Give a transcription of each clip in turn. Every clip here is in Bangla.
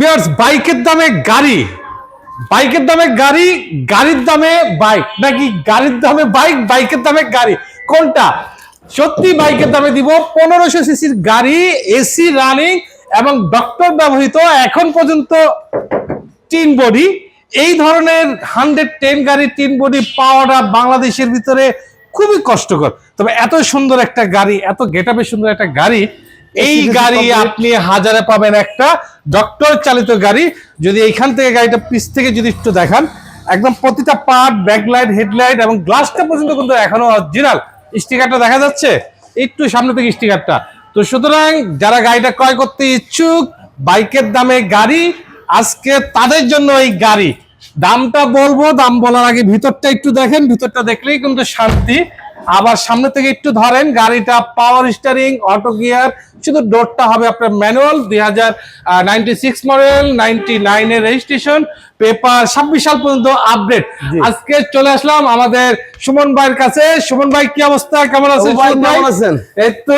বিয়ার্স বাইকের দামে গাড়ি। বাইকের দামে গাড়ি, গাড়ির দামে বাইক নাকি গাড়ির দামে বাইক বাইকের দামে গাড়ি? কোনটা? সত্যি বাইকের দামে দিব পনেরোশো সিসির গাড়ি, এসি রানিং এবং ডক্টর ব্যবহৃত এখন পর্যন্ত টিন বডি এই ধরনের হান্ড্রেড টেন গাড়ি টিন বডি পাওয়াটা বাংলাদেশের ভিতরে খুবই কষ্টকর। তবে এত সুন্দর একটা গাড়ি, এত গেটাবে সুন্দর একটা গাড়ি এই গাড়ি আপনি হাজারে পাবেন একটা ডক্টর চালিত গাড়ি। যদি এইখান থেকে গাড়িটা পিছ থেকে যদি একটু দেখান একদম প্রতিটা পার্ট ব্যাকলাইট হেডলাইট এবং গ্লাসটা পর্যন্ত কিন্তু এখনও অরিজিনাল স্টিকারটা দেখা যাচ্ছে? একটু সামনে থেকে স্টিকারটা তো সুতরাং যারা গাড়িটা ক্রয় করতে ইচ্ছুক বাইকের দামে গাড়ি আজকে তাদের জন্য এই গাড়ি। দামটা বলব দাম বলার আগে ভিতরটা একটু দেখেন ভিতরটা দেখলেই কিন্তু শান্তি। আবার সামনে থেকে একটু ধরেন গাড়িটা পাওয়ার স্টারিং অটো গিয়ার শুধু ডোরটা হবে আপনার ম্যানুয়াল দুই হাজার নাইনটি সিক্স মডেল নাইনটি নাইনের রেজিস্ট্রেশন পেপার ছাব্বিশ সাল পর্যন্ত আপডেট আজকে চলে আসলাম আমাদের সুমন ভাইয়ের কাছে। সুমন ভাই কি অবস্থা? কেমন আছেন আছেন? এই তো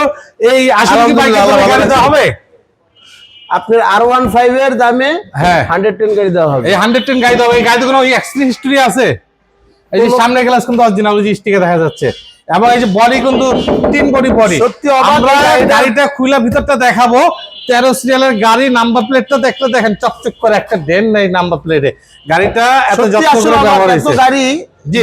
এই আসলে আছি। হবে? আপনার আর ওয়ান ফাইভ এর দামে হ্যাঁ। হান্ড্রেড টেন গাড়ি দেওয়া হবে। এই হান্ড্রেড টেন গাড়ি দেওয়া হবে। এই গাড়িতে কোনো অ্যাক্সিডেন্ট হিস্টরি আছে? এই যে সামনে গ্লাস কিন্তু অরিজিনাল স্টিকে দেখা যাচ্ছে। এবং এই যে বডি কিন্তু তিন বডি বডি সত্যি গাড়িটা- খুলে ভিতরটা দেখাবো। তেরো সিরিয়ালের গাড়ি নাম্বার প্লেটটা দেখতে দেখেন চকচক করে একটা ডেন নেই নাম্বার প্লেটে গাড়িটা এত যত্ন করে ব্যবহার হয়েছে। গাড়ি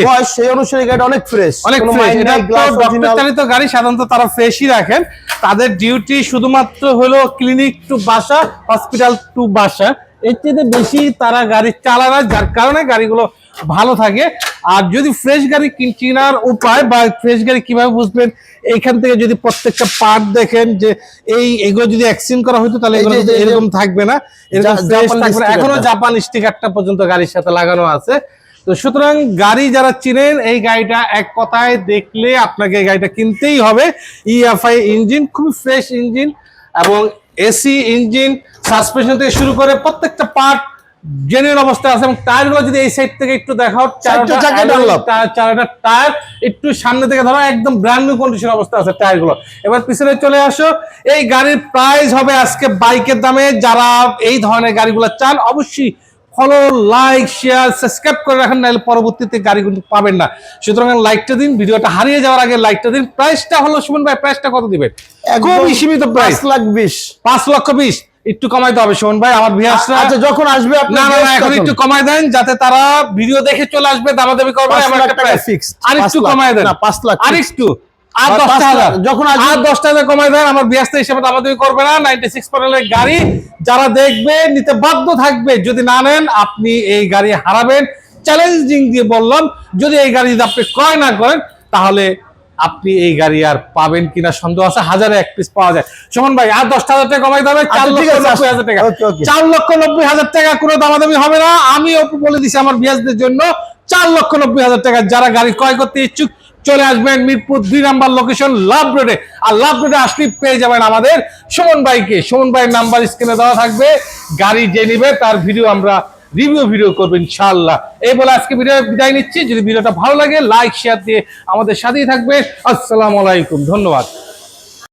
বয়স সেই অনুসারে গাড়িটা অনেক ফ্রেশ অনেক ফ্রেশ এটা ডক্টর চালিত গাড়ি সাধারণত তারা ফ্রেশই রাখেন। তাদের ডিউটি শুধুমাত্র হলো ক্লিনিক টু বাসা হসপিটাল টু বাসা। এর চেয়ে বেশি তারা গাড়ি চালায় যার কারণে গাড়িগুলো ভালো থাকে। আর যদি ফ্রেশ গাড়ি কিন- কেনার উপায় বা ফ্রেশ গাড়ি কীভাবে বুঝবেন এখান থেকে যদি প্রত্যেকটা পার্ট দেখেন যে এই এগুলো যদি অ্যাক্সিডেন্ট করা হতো তাহলে এগুলো এরকম থাকবে না। এরকম ফ্রেশ থাকবে না। এখনও জাপান স্টিকারটা পর্যন্ত গাড়ির সাথে লাগানো আছে। তো সুতরাং গাড়ি যারা চিনেন এই গাড়িটা এক কথায় দেখলে আপনাকে এই গাড়িটা কিনতেই হবে। ইএফআই ইঞ্জিন খুব ফ্রেশ ইঞ্জিন এবং এসি ইঞ্জিন সাসপেনশন থেকে শুরু করে প্রত্যেকটা পার্ট জেনুইন অবস্থা আছে এবং টায়ারগুলো যদি এই সাইড থেকে একটু দেখাও চারটা চারটা টায়ার একটু সামনে থেকে ধরো একদম ব্র্যান্ড নিউ কন্ডিশন অবস্থা আছে টায়ারগুলো। এবার পিছনে চলে আসো এই গাড়ির প্রাইস হবে আজকে বাইকের দামে যারা এই ধরনের গাড়িগুলো চান অবশ্যই ফলো লাইক শেয়ার সাবস্ক্রাইব করে রাখেন নাহলে পরবর্তীতে গাড়ি কিন্তু পাবেন না। সুতরাং লাইকটা দিন ভিডিওটা হারিয়ে যাওয়ার আগে লাইকটা দিন। প্রাইসটা হলো সুমন ভাই প্রাইসটা কত দিবেন? খুবই সীমিত প্রাইস লাখ বিশ। পাঁচ লক্ষ বিশ। একটু কমাইতে হবে সুমন ভাই আমার ভিয়াসরা আচ্ছা যখন আসবে না আপনার না না, এখন একটু কমাই দেন যাতে তারা ভিডিও দেখে চলে আসবে দামাদামি করবে লাখ একটা price। fixed, আর একটু কমাই দেন। না, পাঁচ লাখ আর একটু। আর যখন আসবে- আর কমাই দেন আমার হিসেবে দামাদামি করবে না। নাইনটি সিক্স মডেলের গাড়ি যারা দেখবে নিতে বাধ্য থাকবে। যদি না নেন আপনি এই গাড়ি হারাবেন। চ্যালেঞ্জিং দিয়ে বললাম যদি এই গাড়ি যদি আপনি ক্রয় না করেন তাহলে আপনি এই গাড়ি আর পাবেন কিনা সন্দেহ আছে? হাজারে এক পিস পাওয়া যায়। সুমন ভাই আর দশটা হাজার টাকা কমাই দেবে চার আচ্ছা, লক্ষ নব্বই হাজার টাকা। চার লক্ষ নব্বই হাজার টাকা কোনো দামাদামি হবে না। আমি অপু বলে দিছি আমার বিয়াসদের জন্য। চার লক্ষ নব্বই হাজার টাকা যারা গাড়ি ক্রয় করতে ইচ্ছুক চলে আসবেন মিরপুর দুই নাম্বার লোকেশন লাভ রোডে। আর লাভ রোডে আসলে পেয়ে যাবেন আমাদের সুমন ভাইকে। সুমন ভাইয়ের নাম্বার স্ক্রিনে দেওয়া থাকবে। গাড়ি যে নিবে তার ভিডিও আমরা রিভিউ ভিডিও করবেন, ইনশাআল্লাহ। এই বলে আজকে ভিডিও বিদায় নিচ্ছি। যদি ভিডিওটা ভালো লাগে লাইক শেয়ার দিয়ে আমাদের সাথেই থাকবে আসসালামু আলাইকুম, ধন্যবাদ।